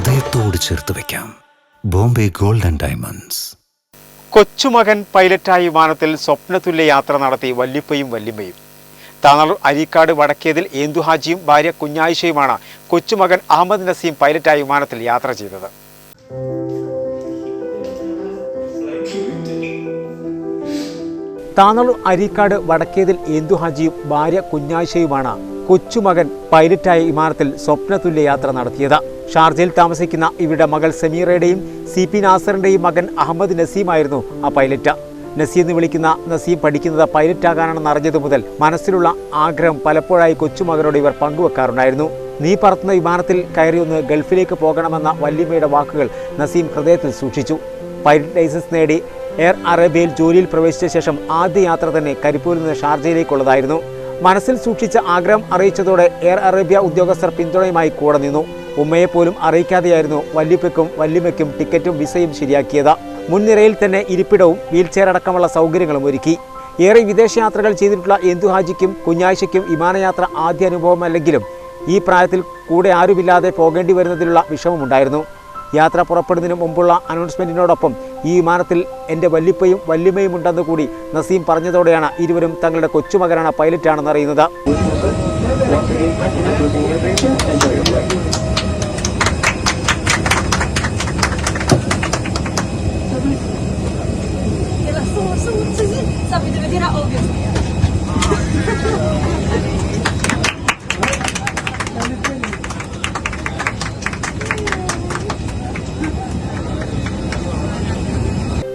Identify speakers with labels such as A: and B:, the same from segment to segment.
A: ഹൃദയത്തോട് ചേർത്ത് വെക്കാം. Bombay gold and diamonds.
B: കൊച്ചുമകൻ പൈലറ്റായി വിമാനത്തിൽ സ്വപ്നതുല്യ യാത്ര നടത്തി വല്ലിപ്പയും വല്ലിമ്മയും താനൂർ അരീക്കാട് വടക്കേതിൽ ഏന്തുഹാജിയും ഭാര്യ കുഞ്ഞായിഷയുമാണ് കൊച്ചുമകൻ അഹമ്മദ് നസീം പൈലറ്റായി വിമാനത്തിൽ യാത്ര ചെയ്തത്. താനൂർ അരീക്കാട് വടക്കേതിൽ ഏന്തുഹാജിയും ഭാര്യ കുഞ്ഞായിഷയുമാണ് കൊച്ചുമകൻ പൈലറ്റായി വിമാനത്തിൽ സ്വപ്നതുല്യ യാത്ര നടത്തിയത്. ഷാർജയിൽ താമസിക്കുന്ന ഇവരുടെ മകൾ സമീറയുടെയും സി പി നാസറിന്റെയും മകൻ അഹമ്മദ് നസീമായിരുന്നു ആ പൈലറ്റ്. നസീം എന്ന് വിളിക്കുന്ന നസീം പഠിക്കുന്നത് പൈലറ്റാകാനാണെന്ന് അറിഞ്ഞതു മുതൽ മനസ്സിലുള്ള ആഗ്രഹം പലപ്പോഴായി കൊച്ചുമകനോട് ഇവർ പങ്കുവെക്കാറുണ്ടായിരുന്നു. നീ പറത്തുന്ന വിമാനത്തിൽ കയറിയൊന്ന് ഗൾഫിലേക്ക് പോകണമെന്ന വല്യമ്മയുടെ വാക്കുകൾ നസീം ഹൃദയത്തിൽ സൂക്ഷിച്ചു. പൈലറ്റ് ലൈസൻസ് നേടി എയർ അറേബ്യയിൽ ജോലിയിൽ പ്രവേശിച്ച ശേഷം ആദ്യ യാത്ര തന്നെ കരിപ്പൂരിൽ നിന്ന് ഷാർജയിലേക്കുള്ളതായിരുന്നു. മനസ്സിൽ സൂക്ഷിച്ച ആഗ്രഹം അറിയിച്ചതോടെ എയർ അറേബ്യ ഉദ്യോഗസ്ഥർ പിന്തുണയുമായി കൂടെ നിന്നു. ഉമ്മയെ പോലും അറിയിക്കാതെയായിരുന്നു വല്യപ്പയ്ക്കും വല്യമ്മയ്ക്കും ടിക്കറ്റും വിസയും ശരിയാക്കിയത്. മുൻനിരയിൽ തന്നെ ഇരിപ്പിടവും വീൽചെയർ അടക്കമുള്ള സൗകര്യങ്ങളും ഒരുക്കി. ഏറെ വിദേശയാത്രകൾ ചെയ്തിട്ടുള്ള എന്തുഹാജിക്കും കുഞ്ഞാഴ്ചയ്ക്കും വിമാനയാത്ര ആദ്യ അനുഭവമല്ലെങ്കിലും ഈ പ്രായത്തിൽ കൂടെ ആരുമില്ലാതെ പോകേണ്ടി വരുന്നതിലുള്ള വിഷമമുണ്ടായിരുന്നു. യാത്ര പുറപ്പെടുന്നതിന് മുമ്പുള്ള അനൗൺസ്മെന്റിനോടൊപ്പം ഈ വിമാനത്തിൽ എന്റെ വല്ലിപ്പയും വല്ലിമ്മയും ഉണ്ടെന്ന് കൂടി നസീം പറഞ്ഞതോടെയാണ് ഇരുവരും തങ്ങളുടെ കൊച്ചുമകനാണ് പൈലറ്റാണെന്ന് അറിയുന്നത്
C: deve tirar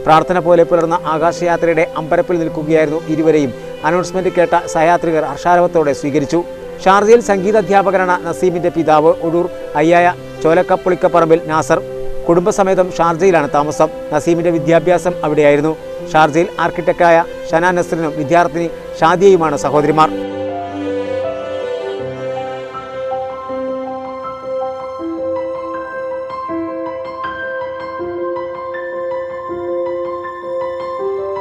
B: പ്രാർത്ഥന പോലെ പുലർന്ന ആകാശയാത്രയുടെ അമ്പരപ്പിൽ നിൽക്കുകയായിരുന്നു ഇരുവരെയും. അനൗൺസ്മെന്റ് കേട്ട സഹയാത്രികർ ഹർഷാരവത്തോടെ സ്വീകരിച്ചു. ഷാർജയിൽ സംഗീതാധ്യാപകനാണ് നസീമിന്റെ പിതാവ് ഒടൂർ അയ്യായ ചോലക്കപ്പുളിക്കപ്പറമ്പിൽ നാസർ. കുടുംബസമേതം ഷാർജയിലാണ് താമസം. നസീമിന്റെ വിദ്യാഭ്യാസം അവിടെയായിരുന്നു. ഷാർജയിൽ ആർക്കിടെക്റ്റായ ഷനാ നസറിനും വിദ്യാർത്ഥിനി ഷാദിയയുമാണ് സഹോദരിമാർ.